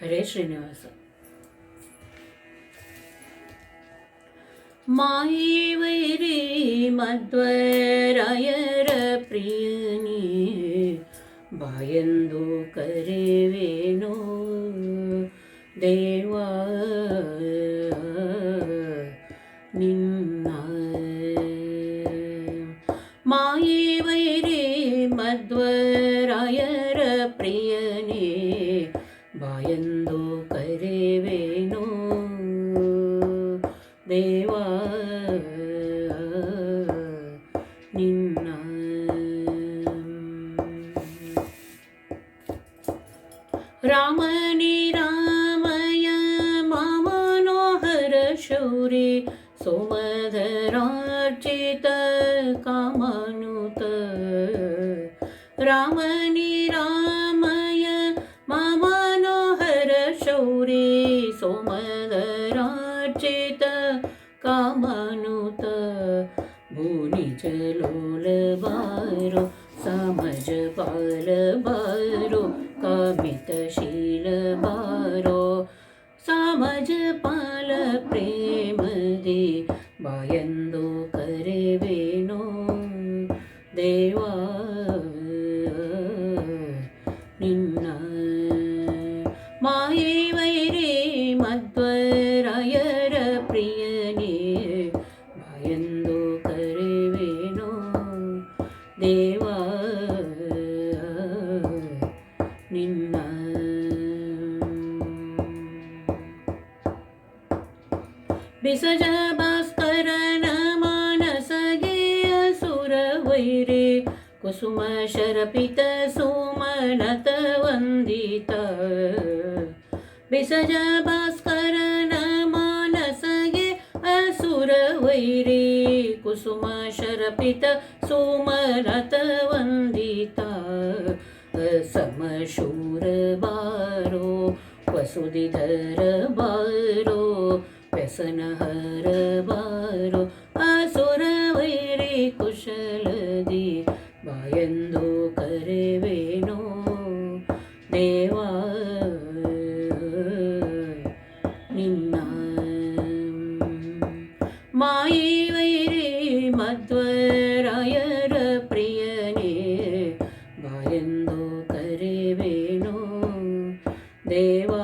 ഹരേ ശ്രീനിവാസ മായി വൈരി മധ്വരയര പ്രിയനീ ഭയന്തു കരവേനോ ദേവ നിന്ന. മായി വൈരി മധ്വരയര പ്രിയ ಬಾಯಂದು ಕರೆವೇನೋ ದೇವಾ ನಿನ್ನ ರಾಮನಿ ರಾಮಯ ಮಾಮನೋಹರ ಶೌರಿ ಸೋಮಧರಾರ್ಚಿತ ಕಾಮನುತ ರಾಮನಿ गौरे सोमधराचेत कामनुत। मुनिचलोल बारो, समज पाल बारो कवितशील बारो। समज पाल प्रेम दे, बायंदो करे वेनो देवा ಮಧ್ವರಾಯರ ಪ್ರಿಯನೇ ಬಾಯಂದು ಕರೆವೇನೋ? ದೇವ, ನಿನ್ನ ಬಿಸಜ ಭಾಸ್ಕರನ ಮಾನಸಗೆ ಸುರ ವೈರೇ, ಕುಸುಮ ಶರಪಿತ ಸುಮನತ ವಂದಿತ. ಬಿಸಜ ಭಾಸ್ಕರನ ಮಾನಸಗೆ ಅಸುರ ವೈರಿ ಕುಸುಮ ಶರಪಿತ ಸುಮರತ ವಂದಿತ. ಸಮಶೂರ ಬಾರೋ ವಸುಧಿಧರ ಬಾರೋ ವ್ಯಸನ ಹರ ಬಾರೋ, ಅಸುರ ವೈರಿ ಕುಶಲದಿ. ಬಾಯಂದು ಕರೆವೇನೋ മായേവൈരേ മധ്വരായര പ്രിയനേ ഭയന്തോ കരേ വേണോ ദേവാ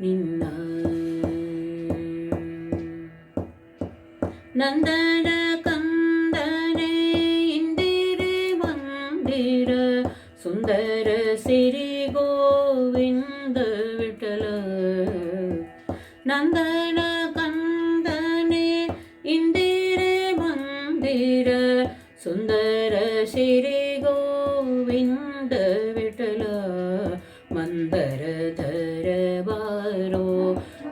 നിന്ന. നന്ദന കന്ദനേ ഇന്ദിര വന്ദിര സുന്ദര ನಂದನ ಕಂದನೆ ಇಂದಿರೆ ಮಂದಿರ ಸುಂದರ ಸಿರಿ ಗೋವಿಂದ ವಿಠಲ ಮಂದರ ಧರ ಬಾರೋ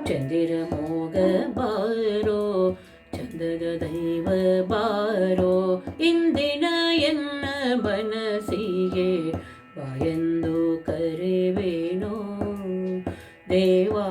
ಚಂದಿರ ಮೋಗ ಬಾರೋ ಚಂದದ ದೈವ ಬಾರೋ ಇಂದಿನ ಎನ್ನ ಬನಸಿಗೆ ಬಾಯಂದು ಕರೆವೇನೋ ದೇವಾ